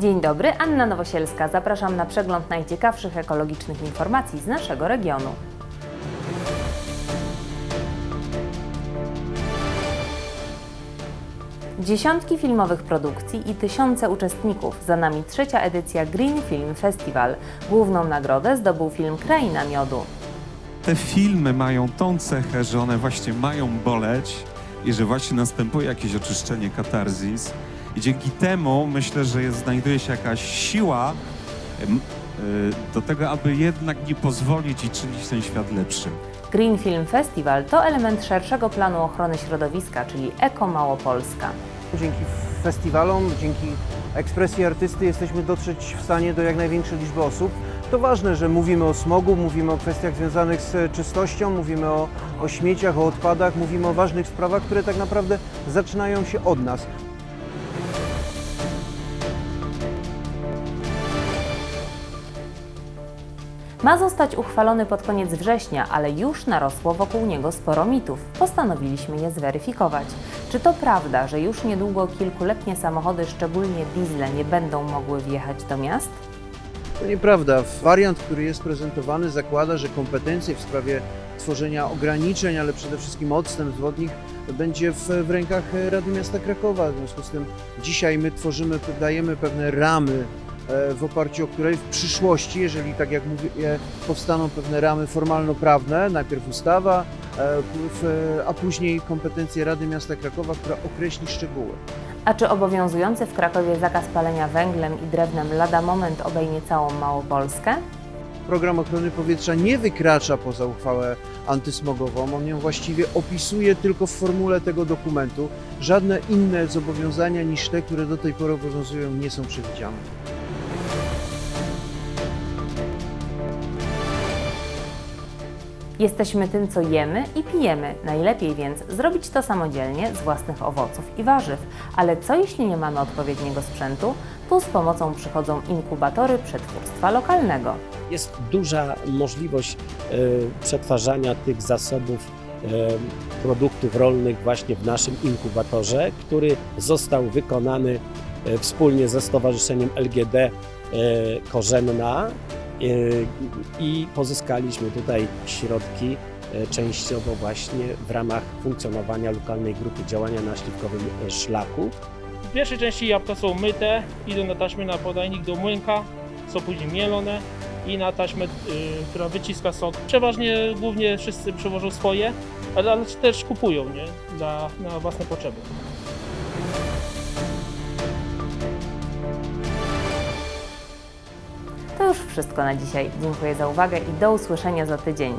Dzień dobry, Anna Nowosielska. Zapraszam na przegląd najciekawszych ekologicznych informacji z naszego regionu. Dziesiątki filmowych produkcji i tysiące uczestników. Za nami trzecia edycja Green Film Festival. Główną nagrodę zdobył film Kraina Miodu. Te filmy mają tą cechę, że one właśnie mają boleć i że właśnie następuje jakieś oczyszczenie, katarzis. I dzięki temu myślę, że jest, znajduje się jakaś siła em, y, do tego, aby jednak nie pozwolić i czynić ten świat lepszym. Green Film Festival to element szerszego planu ochrony środowiska, czyli Eko Małopolska. Dzięki festiwalom, dzięki ekspresji artysty jesteśmy dotrzeć w stanie do jak największej liczby osób. To ważne, że mówimy o smogu, mówimy o kwestiach związanych z czystością, mówimy o, o śmieciach, o odpadach, mówimy o ważnych sprawach, które tak naprawdę zaczynają się od nas. Ma zostać uchwalony pod koniec września, ale już narosło wokół niego sporo mitów. Postanowiliśmy je zweryfikować. Czy to prawda, że już niedługo kilkuletnie samochody, szczególnie diesle, nie będą mogły wjechać do miast? To nieprawda. Wariant, który jest prezentowany, zakłada, że kompetencje w sprawie tworzenia ograniczeń, ale przede wszystkim odstępstw wodnych będzie w, w rękach Rady Miasta Krakowa. W związku z tym dzisiaj my tworzymy, dajemy pewne ramy, w oparciu o które w przyszłości, jeżeli tak jak mówię, powstaną pewne ramy formalno-prawne, najpierw ustawa, e, w- a później kompetencje Rady Miasta Krakowa, która określi szczegóły. A czy obowiązujący w Krakowie zakaz palenia węglem i drewnem lada moment obejmie całą Małopolskę? Program ochrony powietrza nie wykracza poza uchwałę antysmogową, on ją właściwie opisuje tylko w formule tego dokumentu. Żadne inne zobowiązania niż te, które do tej pory obowiązują, nie są przewidziane. Jesteśmy tym, co jemy i pijemy. Najlepiej więc zrobić to samodzielnie z własnych owoców i warzyw. Ale co jeśli nie mamy odpowiedniego sprzętu? Tu z pomocą przychodzą inkubatory przetwórstwa lokalnego. Jest duża możliwość e, przetwarzania tych zasobów e, produktów rolnych właśnie w naszym inkubatorze, który został wykonany e, wspólnie ze Stowarzyszeniem LGD Korzenna i pozyskaliśmy tutaj środki e, częściowo właśnie w ramach funkcjonowania lokalnej grupy działania na śliwkowym e, szlaku. W pierwszej części jabłka są myte, idą na taśmę na podajnik do młynka, są później mielone i na taśmę, y, która wyciska sok. Przeważnie głównie wszyscy przewożą swoje, ale, ale też kupują nie? Dla, na własne potrzeby. Już wszystko na dzisiaj. Dziękuję za uwagę i do usłyszenia za tydzień.